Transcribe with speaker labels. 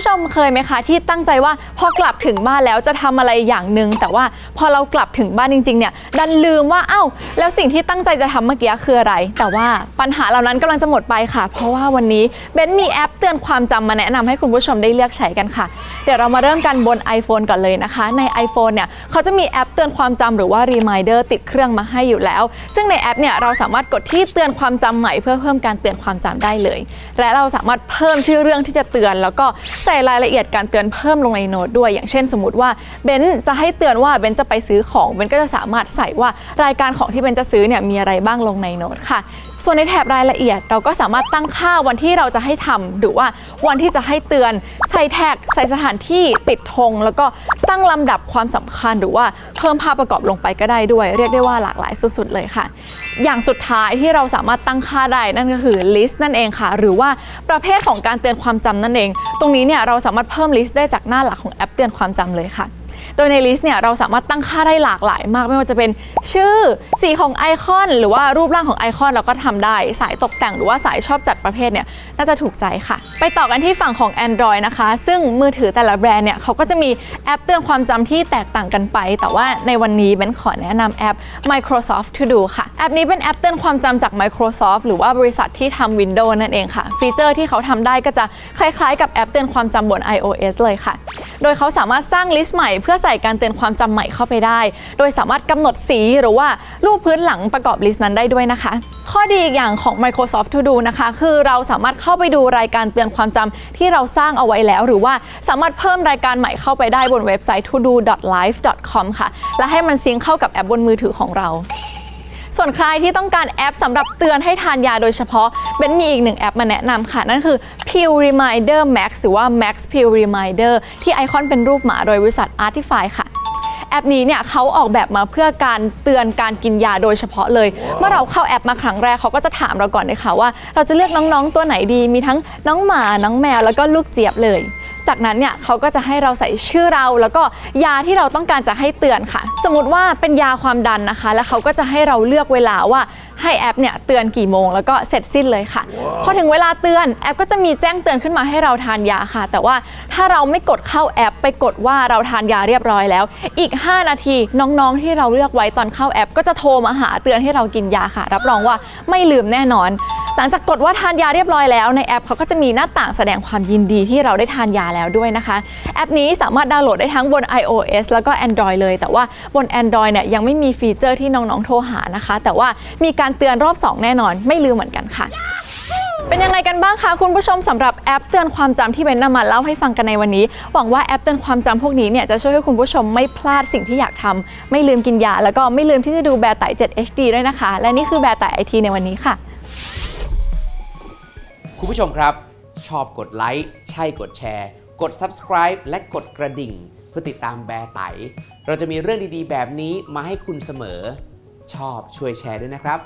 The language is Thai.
Speaker 1: ผู้ชมเคยไหมคะ ที่ตั้งใจว่าพอกลับถึงบ้านแล้วจะทำอะไรอย่างหนึ่งแต่ว่าพอเรากลับถึงบ้านจริงๆเนี่ยดันลืมว่าเอ้าแล้วสิ่งที่ตั้งใจจะทำเมื่อกี้คืออะไร แต่ว่าปัญหาเหล่านั้นกำลังจะหมดไปค่ะ เพราะว่าวันนี้เบนมีแอปเตือนความจำมาแนะนำให้คุณผู้ชมได้เลือกใช้กันค่ะ เดี๋ยวเรามาเริ่มกันบน iPhone ก่อนเลยนะคะ ใน iPhone เนี่ยเขาจะมีแอปเตือนความจำหรือว่า Reminder ติดเครื่องมาให้อยู่แล้ว ซึ่งในแอปเนี่ยเราสามารถกดที่เตือนความจำใหม่เพื่อเพิ่มการเตือนความจำได้เลย และเราสามารถเพิ่มชื่อเรื่องที่จะเตือนแล้วก็ใส่รายละเอียดการเตือนเพิ่มลงในโน้ตด้วย อย่างเช่นสมมติว่าเบนจะให้เตือนว่าเบนจะไปซื้อของเบนก็จะสามารถใส่ว่ารายการของที่เบนจะซื้อเนี่ยมีอะไรบ้างลงในโน้ตค่ะส่วนในแถบรายละเอียดเราก็สามารถตั้งค่าวันที่เราจะให้ทำหรือว่าวันที่จะให้เตือน ใส่แท็ก ใส่สถานที่ติดธงแล้วก็ตั้งลำดับความสำคัญหรือว่าเพิ่มภาพประกอบลงไปก็ได้ด้วย เรียกได้ว่าหลากหลายสุดๆเลยค่ะ อย่างสุดท้ายที่เราสามารถตั้งค่าได้นั่นก็คือ list นั่นเองค่ะ หรือว่าประเภทของการเตือนความจำนั่นเอง ตรงนี้เนี่ยเราสามารถเพิ่ม list ได้จากหน้าหลักของแอปเตือนความจำเลยค่ะ ดยในลิสต์เนี่ยเราสามารถตั้งค่าได้หลากหลายมาก ไม่ว่าจะเป็นชื่อสีของไอคอน หรือว่ารูปร่างของไอคอนเราก็ทำได้ สายตกแต่งหรือว่าสายชอบจัดประเภทเนี่ยน่าจะถูกใจค่ะ ไปต่อกันที่ฝั่งของ Android นะคะ ซึ่งมือถือแต่ละแบรนด์เนี่ยเขาก็จะมีแอปเตือนความจำที่แตกต่างกันไป แต่ว่าในวันนี้เบนขอแนะนำแอป Microsoft To Do ค่ะ แอปนี้เป็นแอปเตือนความจำจาก Microsoft หรือว่าบริษัทที่ทำ Windows นั่นเองค่ะ ฟีเจอร์ที่เขาทำได้ก็จะคล้ายๆ กับแอปเตือนความจำบน iOS เลยค่ะ โดยเขาสามารถสร้างลิสต์ใหม่เพื่อใส่การเตือนความจำใหม่เข้าไปได้ โดยสามารถกำหนดสีหรือว่ารูปพื้นหลังประกอบลิสต์นั้นได้ด้วยนะคะ ข้อดีอีกอย่างของ Microsoft To Do นะคะ คือเราสามารถเข้าไปดูรายการเตือนความจำที่เราสร้างเอาไว้แล้ว หรือว่าสามารถเพิ่มรายการใหม่เข้าไปได้บนเว็บไซต์ todo.live.com ค่ะ และให้มันซิงเข้ากับแอปบนมือถือของเรา ส่วนใครที่ต้องการแอปสำหรับเตือนให้ทานยาโดยเฉพาะเบนมีอีกหนึ่งแอปมาแนะนำค่ะ นั่นคือ Pill Reminder Max หรือว่า Max Pill Reminder ที่ไอคอนเป็นรูปหมาโดยบริษัท Artify ค่ะแอปนี้เนี่ยเขาออกแบบมาเพื่อการเตือนการกินยาโดยเฉพาะเลย เมื่อเราเข้าแอปมาครั้งแรกเขาก็จะถามเราก่อนเลยค่ะว่า เราจะเลือกน้องๆตัวไหนดี มีทั้งน้องหมา น้องแมวแล้วก็ลูกเจี๊ยบเลย จากนั้นเนี่ยเขาก็จะให้เราใส่ชื่อเรา แล้วก็ยาที่เราต้องการจะให้เตือนค่ะ สมมติว่าเป็นยาความดันนะคะ แล้วเขาก็จะให้เราเลือกเวลาว่าให้แอปเนี่ยเตือนกี่โมงแล้วก็เสร็จสิ้นเลยค่ะ พอถึงเวลาเตือนแอปก็จะมีแจ้งเตือนขึ้นมาให้เราทานยาค่ะ แต่ว่าถ้าเราไม่กดเข้าแอป ไปกดว่าเราทานยาเรียบร้อยแล้ว อีก 5 นาทีน้องๆ ที่เราเลือกไว้ตอนเข้าแอป ก็จะโทรมาหาเตือนให้เรากินยาค่ะ รับรองว่าไม่ลืมแน่นอน หลังจากกดว่าทานยาเรียบร้อยแล้วในแอปเขาก็จะมีหน้าต่างแสดงความยินดีที่เราได้ทานยาแล้วด้วยนะคะ แอปนี้สามารถดาวน์โหลดได้ทั้งบน iOS แล้วก็ Android เลย แต่ว่าบน Android เนี่ยยังไม่มีฟีเจอร์ที่น้องๆโทรหานะคะ แต่ว่ามีการเตือนรอบ 2 แน่นอนไม่ลืมเหมือนกันค่ะเป็นยังไงกันบ้างคะคุณผู้ชมสำหรับแอปเตือนความจำที่เบนนำมาเล่าให้ฟังกันในวันนี้ หวังว่าแอปเตือนความจำพวกนี้เนี่ยจะช่วยให้คุณผู้ชมไม่พลาดสิ่งที่อยากทำไม่ลืมกินยาแล้วก็ไม่ลืมที่จะดูแบร์ไต่ 7 HD ด้วยนะคะ และนี่คือแบร์ไต่ไอทีในวันนี้ค่ะ
Speaker 2: คุณผู้ชมครับ ชอบกดไลค์ใช่กดแชร์ กด subscribe และกดกระดิ่ง เพื่อติดตามแบร์ไต เราจะมีเรื่องดีๆ แบบนี้มาให้คุณเสมอ ชอบช่วยแชร์ด้วยนะครับ